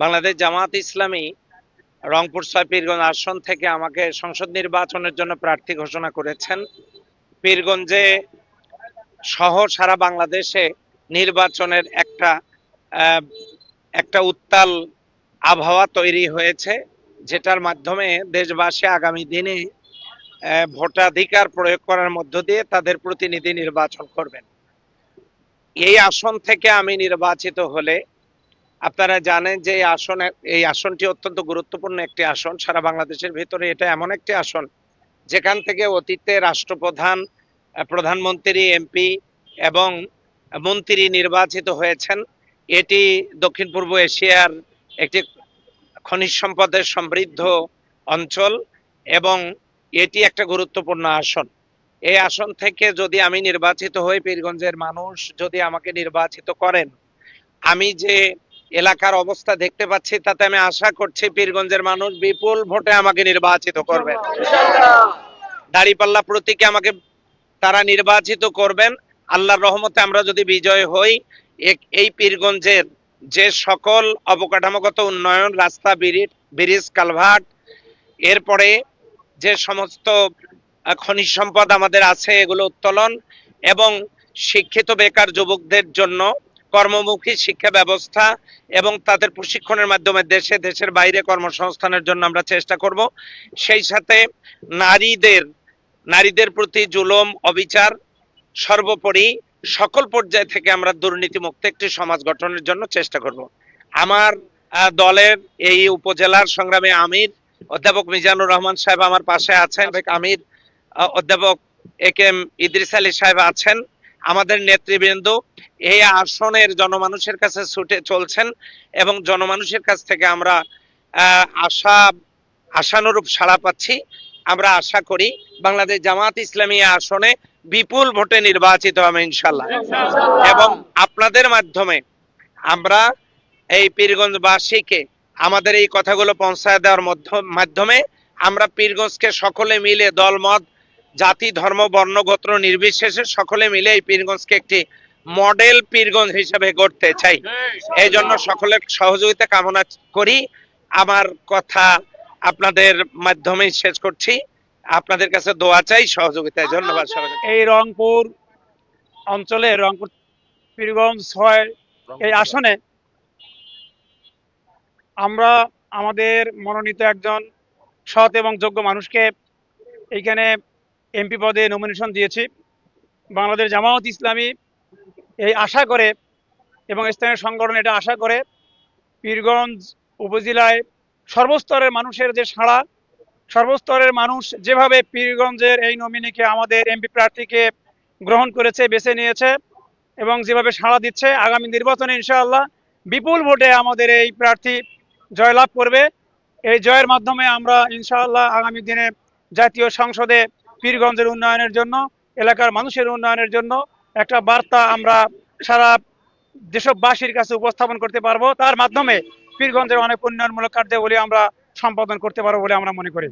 বাংলাদেশ জামাত ইসলামী রংপুর ছয় পীরগঞ্জ আসন থেকে আমাকে সংসদ নির্বাচনের জন্য প্রার্থী ঘোষণা করেছেন। পীরগঞ্জে সহ সারা বাংলাদেশে নির্বাচনের একটা একটা উত্তাল আবহাওয়া তৈরি হয়েছে, যেটার মাধ্যমে দেশবাসী আগামী দিনে ভোটাধিকার প্রয়োগ করার মধ্য দিয়ে তাদের প্রতিনিধি নির্বাচন করবেন। এই আসন থেকে আমি নির্বাচিত হলে আপনারা জানেন যে এই আসনে, এই আসনটি অত্যন্ত গুরুত্বপূর্ণ একটি আসন। সারা বাংলাদেশের ভিতরে এটা এমন একটি আসন, যেখান থেকে অতীতে রাষ্ট্রপ্রধান, প্রধানমন্ত্রী, এমপি এবং মন্ত্রী নির্বাচিত হয়েছেন। এটি দক্ষিণ পূর্ব এশিয়ার একটি খনিজ সম্পদের সমৃদ্ধ অঞ্চল এবং এটি একটা গুরুত্বপূর্ণ আসন। এই আসন থেকে যদি আমি নির্বাচিত হই, পীরগঞ্জের মানুষ যদি আমাকে নির্বাচিত করেন, আমি যে এলাকার অবস্থা দেখতে পাচ্ছি, তাতে আমি আশা করছি পীরগঞ্জের মানুষ বিপুল ভোটে আমাকে নির্বাচিত করবেন দাড়িপাল্লা প্রতীকে আমাকে তারা নির্বাচিত করবেন। আল্লাহর রহমতে আমরা যদি বিজয় হই এই পীরগঞ্জের যে সকল অবকাঠামোগত উন্নয়ন, রাস্তা, ব্রিজ কালভার্ট, এরপরে যে সমস্ত খনিজ সম্পদ আমাদের আছে, এগুলো উত্তোলন এবং শিক্ষিত বেকার যুবকদের জন্য কর্মমুখী শিক্ষা ব্যবস্থা এবং তাদের প্রশিক্ষণের মাধ্যমে দেশে, দেশের বাইরে কর্মসংস্থানের জন্য আমরা চেষ্টা করব। সেই সাথে নারীদের নারীদের প্রতি জুলম, অবিচার সর্বোপরি সকল পর্যায় থেকে আমরা দুর্নীতিমুক্ত একটি সমাজ গঠনের জন্য চেষ্টা করব। আমার দলের এই উপজেলার সংগ্রামে আমির, অধ্যাপক মিজানুর রহমান সাহেব আমার পাশে আছেন। আমির অধ্যাপক A K M Idris Ali সাহেব আছেন। আমাদের নেতৃবৃন্দ এই আসনের জনমানুষের কাছে ছুটে চলছেন এবং জনমানুষের কাছ থেকে আমরা আশা, আশানুরূপ সাড়া পাচ্ছি। আমরা আশা করি বাংলাদেশ জামাত ইসলামী আসনে বিপুল ভোটে নির্বাচিত হবে ইনশাল্লাহ এবং আপনাদের মাধ্যমে আমরা এই পীরগঞ্জবাসীকে আমাদের এই কথাগুলো পৌঁছায় দেওয়ার মধ্য- মাধ্যমে আমরা পীরগঞ্জকে সকলে মিলে দলমত জাতি ধর্ম বর্ণ গোত্র নির্বিশেষে সকলে মিলে এই পীরগঞ্জকে একটি মডেল পীরগঞ্জ হিসেবে গড়তে চাই। এই জন্য সকলের সহযোগিতা কামনা করি। আমার কথা আপনাদের মাধ্যমে শেষ করছি। আপনাদের কাছে দোয়া চাই সহযোগিতায় ধন্যবাদ সবাইকে। এই রংপুর অঞ্চলে রংপুর পীরগঞ্জ ছয় এই আসনে আমরা আমাদের মনোনীত একজন সৎ এবং যোগ্য মানুষকে এইখানে এমপি পদে নমিনেশন দিয়েছি। বাংলাদেশ জামায়াত ইসলামী এই আশা করে এবং স্থানীয় সংগঠন এটা আশা করে, পীরগঞ্জ উপজেলায় সর্বস্তরের মানুষের যে সাড়া, সর্বস্তরের মানুষ যেভাবে পীরগঞ্জের এই নমিনিকে আমাদের এমপি প্রার্থীকে গ্রহণ করেছে, বেছে নিয়েছে এবং যেভাবে সাড়া দিচ্ছে, আগামী নির্বাচনে ইনশাআল্লাহ বিপুল ভোটে আমাদের এই প্রার্থী জয়লাভ করবে। এই জয়ের মাধ্যমে আমরা ইনশাআল্লাহ আগামী দিনে জাতীয় সংসদে পীরগঞ্জের উন্নয়নের জন্য, এলাকার মানুষের উন্নয়নের জন্য একটা বার্তা আমরা সারা দেশবাসীর কাছে উপস্থাপন করতে পারব। তার মাধ্যমে পীরগঞ্জের অনেক উন্নয়নমূলক কার্যাবলী আমরা সম্পাদন করতে পারব বলে আমরা মনে করি।